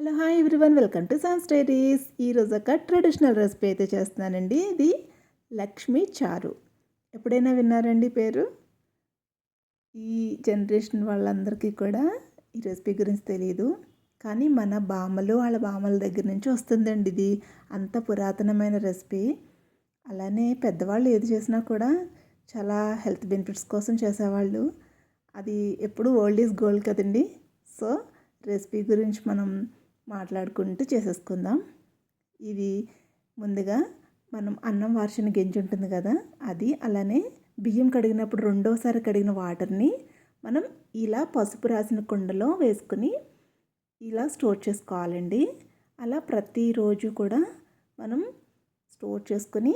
Hello hi everyone. Welcome to sun stories ఈరోజు ఒక traditional recipe అయితే చేస్తున్నానండి. ఇది లక్ష్మీ చారు. ఎప్పుడైనా విన్నారండి పేరు? ఈ జనరేషన్ వాళ్ళందరికీ కూడా ఈ రెసిపీ గురించి తెలియదు కానీ మన బామలు వాళ్ళ బామల దగ్గర నుంచి వస్తుందండి ఇది. అంత పురాతనమైన రెసిపీ. అలానే పెద్దవాళ్ళు ఏది చేసినా కూడా చాలా హెల్త్ బెనిఫిట్స్ కోసం చేసేవాళ్ళు. అది ఎప్పుడు ఓల్డ్ ఈజ్ గోల్డ్ కదండి. సో రెసిపీ గురించి మనం మాట్లాడుకుంటూ చేసేసుకుందాం. ఇది ముందుగా మనం అన్నం వార్చిన గెంజి ఉంటుంది కదా అది అలానే బియ్యం కడిగినప్పుడు రెండోసారి కడిగిన వాటర్ని మనం ఇలా పసుపు రాసిన కుండలో వేసుకుని ఇలా స్టోర్ చేసుకోవాలండి. అలా ప్రతిరోజు కూడా మనం స్టోర్ చేసుకుని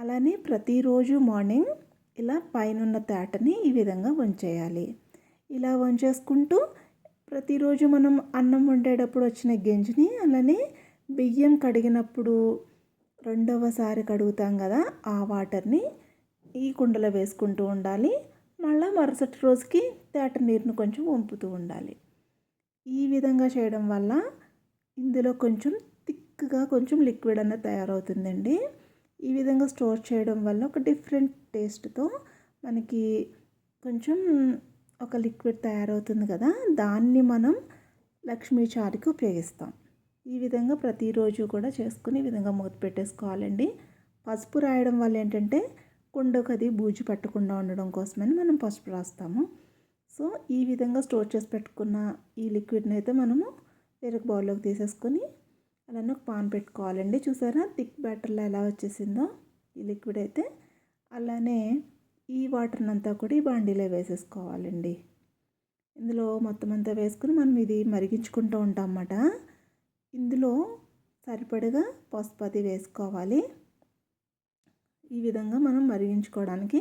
అలానే ప్రతిరోజు మార్నింగ్ ఇలా పైన తేటని ఈ విధంగా వంచేయాలి. ఇలా వంచేసుకుంటూ ప్రతిరోజు మనం అన్నం వండేటప్పుడు వచ్చిన గింజని అలానే బియ్యం కడిగినప్పుడు రెండవసారి కడుగుతాం కదా ఆ వాటర్ని ఈ కుండలో వేసుకుంటూ ఉండాలి. మళ్ళీ మరుసటి రోజుకి తేట నీరును కొంచెం వంపుతూ ఉండాలి. ఈ విధంగా చేయడం వల్ల ఇందులో కొంచెం థిక్గా కొంచెం లిక్విడ్ అన్న తయారవుతుందండి. ఈ విధంగా స్టోర్ చేయడం వల్ల ఒక డిఫరెంట్ టేస్ట్తో మనకి కొంచెం ఒక లిక్విడ్ తయారవుతుంది కదా దాన్ని మనం లక్ష్మీ చారుకి ఉపయోగిస్తాం. ఈ విధంగా ప్రతిరోజు కూడా చేసుకుని ఈ విధంగా మూత పెట్టేసుకోవాలండి. పసుపు రాయడం వల్ల ఏంటంటే కుండకు అది బూజు పట్టకుండా ఉండడం కోసమని మనం పసుపు రాస్తాము. సో ఈ విధంగా స్టోర్ చేసి పెట్టుకున్న ఈ లిక్విడ్ని అయితే మనము వేరొక బౌల్లోకి తీసేసుకొని అలానే ఒక పాన్ పెట్టుకోవాలండి. చూసారా థిక్ బ్యాటర్లో ఎలా వచ్చేసిందో ఈ లిక్విడ్ అయితే. అలానే ఈ వాటర్ని అంతా కూడా ఈ బాండీలో వేసేసుకోవాలండి. ఇందులో మొత్తం అంతా వేసుకుని మనం ఇది మరిగించుకుంటూ ఉంటాం అన్నమాట ఇందులో సరిపడగా పసుపతి వేసుకోవాలి. ఈ విధంగా మనం మరిగించుకోవడానికి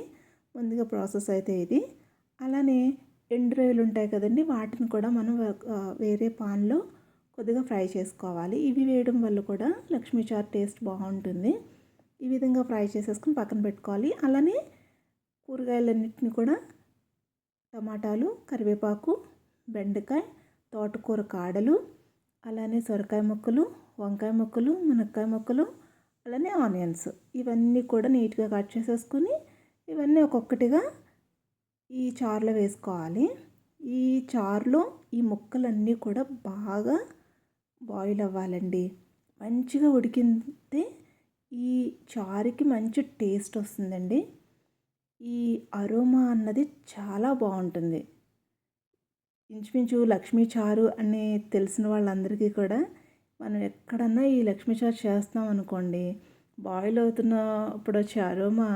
ముందుగా ప్రాసెస్ అయితే ఇది. అలానే ఎండు రొయ్యలు ఉంటాయి కదండి వాటిని కూడా మనం వేరే పాన్లో కొద్దిగా ఫ్రై చేసుకోవాలి. ఇవి వేయడం వల్ల కూడా లక్ష్మీచార్ టేస్ట్ బాగుంటుంది. ఈ విధంగా ఫ్రై చేసేసుకుని పక్కన పెట్టుకోవాలి. అలానే కూరగాయలన్నింటినీ కూడా టమాటాలు కరివేపాకు బెండకాయ తోటకూర కాడలు అలానే సొరకాయ ముక్కలు వంకాయ ముక్కలు మునక్కాయ ముక్కలు అలానే ఆనియన్స్. ఇవన్నీ కూడా నీట్గా కట్ చేసేసుకొని ఇవన్నీ ఒక్కొక్కటిగా ఈ చారులో వేసుకోవాలి. ఈ చారులో ఈ ముక్కలన్నీ కూడా బాగా బాయిల్ అవ్వాలండి. మంచిగా ఉడికితే ఈ చారుకి మంచి టేస్ట్ వస్తుందండి. ఈ అరోమా అన్నది చాలా బాగుంటుంది. ఇంచుమించు లక్ష్మీ చారు అని తెలిసిన వాళ్ళందరికీ కూడా మనం ఎక్కడన్నా ఈ లక్ష్మీ చారు చేస్తాం అనుకోండి బాయిల్ అవుతున్నప్పుడు వచ్చే అరోమా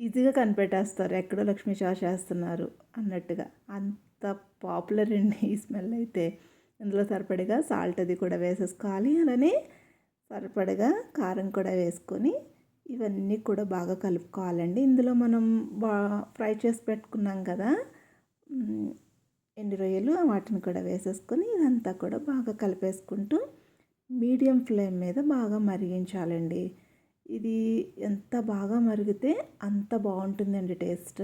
ఈజీగా కనిపెట్టేస్తారు ఎక్కడో లక్ష్మీ చారు చేస్తున్నారు అన్నట్టుగా. అంత పాపులర్ అండి ఈ స్మెల్ అయితే. ఇందులో సరిపడిగా సాల్ట్ అది కూడా వేసేసుకోవాలి. అలానే సరిపడగా కారం కూడా వేసుకొని ఇవన్నీ కూడా బాగా కలుపుకోవాలండి. ఇందులో మనం బా ఫ్రై చేసి పెట్టుకున్నాం కదా ఎండు రొయ్యలు వాటిని కూడా వేసేసుకొని ఇదంతా కూడా బాగా కలిపేసుకుంటూ మీడియం ఫ్లేమ్ మీద బాగా మరిగించాలండి. ఇది ఎంత బాగా మరిగితే అంత బాగుంటుందండి టేస్ట్.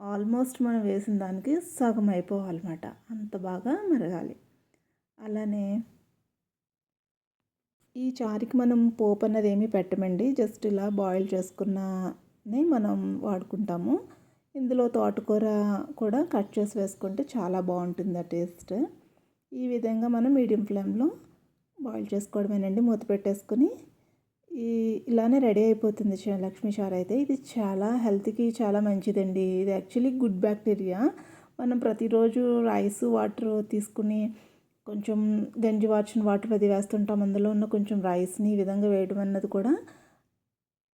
ఆల్మోస్ట్ మనం వేసిన దానికి సగం అయిపోవాలన్నమాట. అంత బాగా మరగాలి. అలానే ఈ చారుకి మనం పోపు అన్నది ఏమీ పెట్టమండి. జస్ట్ ఇలా బాయిల్ చేసుకున్నని మనం వాడుకుంటాము. ఇందులో తోటకూర కూడా కట్ చేసి వేసుకుంటే చాలా బాగుంటుంది ఆ టేస్ట్. ఈ విధంగా మనం మీడియం ఫ్లేమ్లో బాయిల్ చేసుకోవడమేనండి. మూత పెట్టేసుకుని ఈ ఇలానే రెడీ అయిపోతుంది లక్ష్మీ చారు అయితే. ఇది చాలా హెల్త్కి చాలా మంచిదండి. ఇది యాక్చువల్లీ గుడ్ బ్యాక్టీరియా. మనం ప్రతిరోజు రైస్ వాటర్ తీసుకుని కొంచెం గంజి వాచ్ని వాటర్ అది వేస్తుంటాం. అందులో ఉన్న కొంచెం రైస్ని ఈ విధంగా వేయడం అన్నది కూడా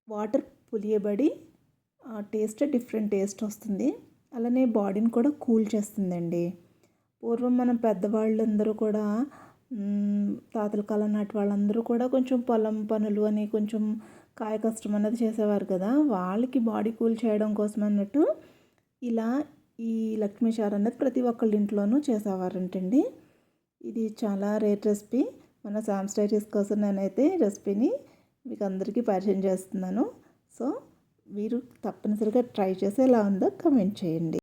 వాటర్ పులియబడి టేస్ట్ డిఫరెంట్ టేస్ట్ వస్తుంది. అలానే బాడీని కూడా కూల్ చేస్తుందండి. పూర్వం మనం పెద్దవాళ్ళందరూ కూడా తాతల కాలం నాటి వాళ్ళందరూ కూడా కొంచెం పొలం పనులు అని కొంచెం కాయ కష్టం అన్నది చేసేవారు కదా. వాళ్ళకి బాడీ కూల్ చేయడం కోసం అన్నట్టు ఇలా ఈ లక్ష్మీ చారు అన్నది ప్రతి ఒక్కళ్ళ ఇంట్లోనూ చేసేవారంటండి. ఇది చాలా రేట్ రెసిపీ. మన సామ్స్టైటిస్ కోసం నేనైతే రెసిపీని మీకు అందరికీ పరిచయం చేస్తున్నాను. సో మీరు తప్పనిసరిగా ట్రై చేసి ఎలా ఉందో కమెంట్ చేయండి.